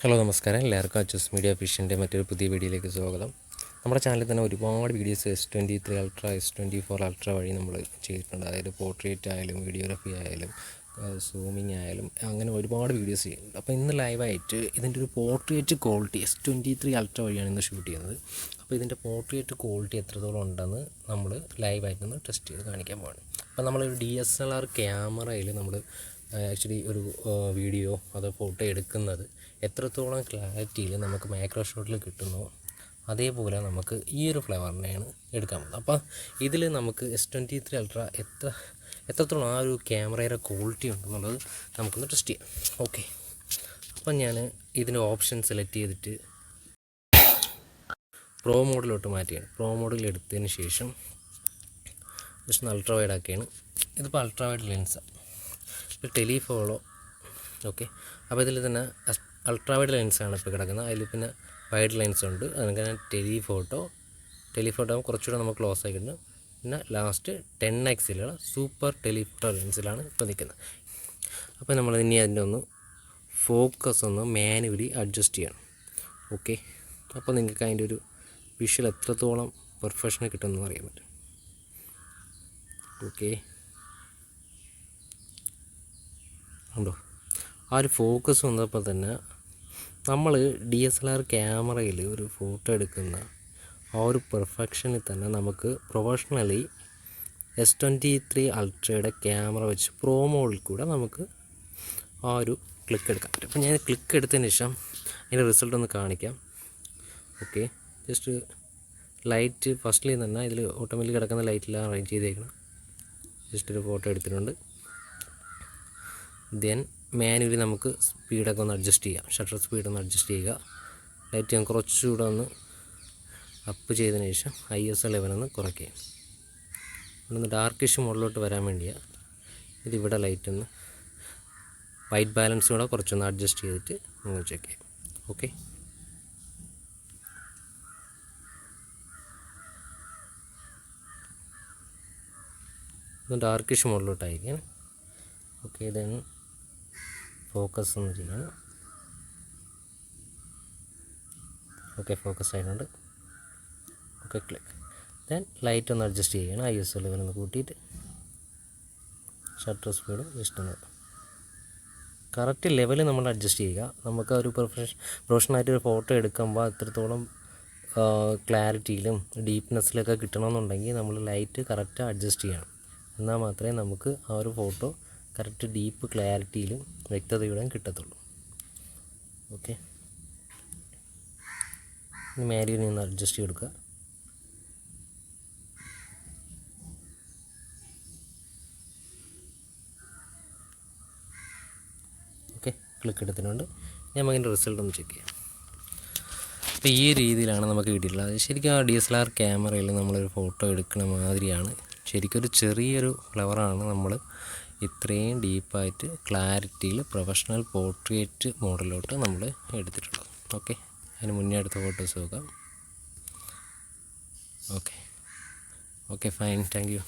Hello നമസ്കാരം. എല്ലാവർക്കും അച്ചസ് media ഫിഷിന്റെ മറ്റൊരു പുതിയ വീഡിയോയിലേക്ക് സ്വാഗതം. നമ്മുടെ ചാനലിൽ തന്നെ ഒരുപാട് videos S twenty three ultra S twenty four ultra വഴി നമ്മൾ ചെയ്തിട്ടുണ്ട്. അതായത് പോർട്രേറ്റ് ആയാലും വീഡിയോഗ്രാഫി ആയാലും സൂമിങ് ആയാലും അങ്ങനെ ഒരുപാട് വീഡിയോസ് ചെയ്യുന്നുണ്ട്. അപ്പോൾ ഇന്ന് ലൈവായിട്ട് ഇതിന്റെ ഒരു portrait quality S twenty three ultra വഴിയാണ് ഇന്ന് ഷൂട്ട് ചെയ്യുന്നത്. അപ്പോൾ ഇതിന്റെ പോർട്രേറ്റ് ക്വാളിറ്റി എത്രത്തോളം ഉണ്ടെന്ന് നമ്മൾ ലൈവായിട്ടൊന്ന് ടെസ്റ്റ് ചെയ്ത് കാണിക്കാൻ പോവാണ്. അപ്പോൾ നമ്മളൊരു ഡി എസ് എൽ ആർ ക്യാമറയിൽ നമ്മൾ ആക്ച്വലി ഒരു വീഡിയോ അതോ ഫോട്ടോ എടുക്കുന്നത് എത്രത്തോളം ക്ലാരിറ്റിയിൽ നമുക്ക് മാക്രോ ഷോട്ടിൽ കിട്ടുന്നോ അതേപോലെ നമുക്ക് ഈ ഒരു ഫ്ലവറിനെയാണ് എടുക്കാൻ പോകുന്നത്. അപ്പോൾ ഇതിൽ നമുക്ക് എസ് ട്വന്റി ത്രീ അൾട്ര എത്ര എത്രത്തോളം ആ ഒരു ക്യാമറയുടെ ക്വാളിറ്റി ഉണ്ടെന്നുള്ളത് നമുക്കൊന്ന് ടെസ്റ്റ് ചെയ്യാം. ഓക്കെ അപ്പം ഞാൻ ഇതിന്റെ ഓപ്ഷൻ സെലക്ട് ചെയ്തിട്ട് പ്രോ മോഡിലോട്ട് മാറ്റിയാണ്. പ്രോ മോഡിൽ എടുത്തതിന് ശേഷം ജസ്റ്റ് അൾട്രാ വൈഡ് ആക്കിയാണ്. ഇതിപ്പോൾ അൾട്രാ വൈഡ് ലെൻസാണ് ഇപ്പോൾ ടെലിഫോളോ. ഓക്കെ. അപ്പോൾ ഇതിൽ തന്നെ അൾട്രാ വൈഡ് ലെൻസാണ് ഇപ്പോൾ കിടക്കുന്നത്. അതിൽ പിന്നെ വൈഡ് ലെൻസ് ഉണ്ട്. അങ്ങനെ ടെലിഫോട്ടോ. ടെലിഫോട്ടോ കുറച്ചുകൂടെ നമുക്ക് ക്ലോസ് ആയി കിട്ടും. പിന്നെ ലാസ്റ്റ് ടെൻ എക്സിലുള്ള സൂപ്പർ ടെലിഫോട്ടോ ലെൻസിലാണ് ഇപ്പോൾ നിൽക്കുന്നത്. അപ്പോൾ നമ്മൾ ഇനി അതിന്റെ ഒന്ന് ഫോക്കസ് ഒന്ന് മാനുവലി അഡ്ജസ്റ്റ് ചെയ്യണം. ഓക്കെ. അപ്പോൾ നിങ്ങൾക്ക് അതിന്റെ ഒരു വിഷ്വൽ എത്രത്തോളം പെർഫെക്ഷൻ കിട്ടുമെന്ന് അറിയാൻ പറ്റും. ഓക്കെ. ഉണ്ടോ? ആ ഒരു ഫോക്കസ് വന്നപ്പോൾ തന്നെ നമ്മൾ ഡി എസ് എൽ ആർ ക്യാമറയിൽ ഒരു ഫോട്ടോ എടുക്കുന്ന ആ ഒരു പെർഫെക്ഷനിൽ തന്നെ നമുക്ക് പ്രൊഫഷണലി എസ് ട്വന്റി ത്രീ അൾട്രയുടെ ക്യാമറ വെച്ച് പ്രോമോളിൽ കൂടെ നമുക്ക് ആ ഒരു ക്ലിക്ക് എടുക്കാൻ പറ്റും അപ്പോൾ ഞാൻ ക്ലിക്ക് എടുത്തതിന് ശേഷം അതിന്റെ റിസൾട്ട് ഒന്ന് കാണിക്കാം. ഓക്കെ ജസ്റ്റ് ലൈറ്റ് ഫസ്റ്റിൽ തന്നെ ഇതിൽ ഓട്ടോമാറ്റിക് കിടക്കുന്ന ലൈറ്റിലാണ് അറേഞ്ച് ചെയ്തേക്കണം. ജസ്റ്റ് ഒരു ഫോട്ടോ എടുത്തിട്ടുണ്ട്. ദെൻ മാനുവലി നമുക്ക് സ്പീഡൊക്കെ ഒന്ന് അഡ്ജസ്റ്റ് ചെയ്യാം. ഷട്ടർ സ്പീഡ് ഒന്ന് അഡ്ജസ്റ്റ് ചെയ്യുക. ലൈറ്റ് ഞാൻ കുറച്ചുകൂടെ ഒന്ന് അപ്പ് ചെയ്തതിന് ശേഷം ഐ എസ് എ ലെവലൊന്ന് കുറയ്ക്കുക. ഒന്ന് ഡാർക്കിഷ് മോഡിലോട്ട് വരാൻ വേണ്ടിയാണ് ഇതിവിടെ ലൈറ്റ് ഒന്ന് വൈറ്റ് ബാലൻസ് കൂടെ കുറച്ചൊന്ന് അഡ്ജസ്റ്റ് ചെയ്തിട്ട് നിങ്ങൾ ചെക്ക് ചെയ്യാം. ഓക്കെ ഒന്ന് ഡാർക്കിഷ് മോഡിലോട്ടായിരിക്കും ഓക്കെ ദെൻ ഫോക്കസ് ചെയ്യണം ഓക്കെ ഫോക്കസ് ആയിട്ടുണ്ട് ഓക്കെ ക്ലിക്ക് ദെൻ ലൈറ്റ് ഒന്ന് അഡ്ജസ്റ്റ് ചെയ്യണം. ഐ എസ് എല്ലാം ഒന്ന് കൂട്ടിയിട്ട് ഷട്ടർ സ്പീഡ് ജസ്റ്റ് ഒന്ന് കറക്റ്റ് ലെവൽ നമ്മൾ അഡ്ജസ്റ്റ് ചെയ്യുക. നമുക്ക് ഒരു പ്രൊഫഷൻ പ്രൊഫഷണലായിട്ട് ഒരു ഫോട്ടോ എടുക്കുമ്പോൾ അത്രത്തോളം ക്ലാരിറ്റിയിലും ഡീപ്നെസ്സിലൊക്കെ കിട്ടണമെന്നുണ്ടെങ്കിൽ നമ്മൾ ലൈറ്റ് കറക്റ്റ് അഡ്ജസ്റ്റ് ചെയ്യണം. എന്നാൽ മാത്രമേ നമുക്ക് ആ ഒരു ഫോട്ടോ കറക്റ്റ് ഡീപ്പ് ക്ലാരിറ്റിയിലും വ്യക്തതയോടെയും കിട്ടത്തുള്ളൂ. ഓക്കെ മാരിയിൽ നിന്ന് അഡ്ജസ്റ്റ് ചെയ്ത് കൊടുക്കുക ഓക്കെ ക്ലിക്ക് എടുത്തിട്ടുണ്ട്. ഞാൻ അതിന്റെ റിസൾട്ട് ഒന്ന് ചെക്ക് ചെയ്യാം. അപ്പോൾ ഈ രീതിയിലാണ് നമുക്ക് കിട്ടിയിട്ടുള്ളത്. ശരിക്കും ആ ഡി എസ് എൽ ആർ ക്യാമറയിൽ നമ്മളൊരു ഫോട്ടോ എടുക്കുന്ന മാതിരിയാണ്. ശരിക്കും ഒരു ചെറിയൊരു ഫ്ലവറാണ് നമ്മൾ ഇത്രയും ഡീപ്പായിട്ട് ക്ലാരിറ്റിയിൽ പ്രൊഫഷണൽ പോർട്രേറ്റ് മോഡലോട്ട് നമ്മൾ എടുത്തിട്ടുള്ളത് ഓക്കെ? അതിന് മുന്നേ അടുത്ത ഫോട്ടോസ് നോക്കാം. Okay. Okay fine. Thank you.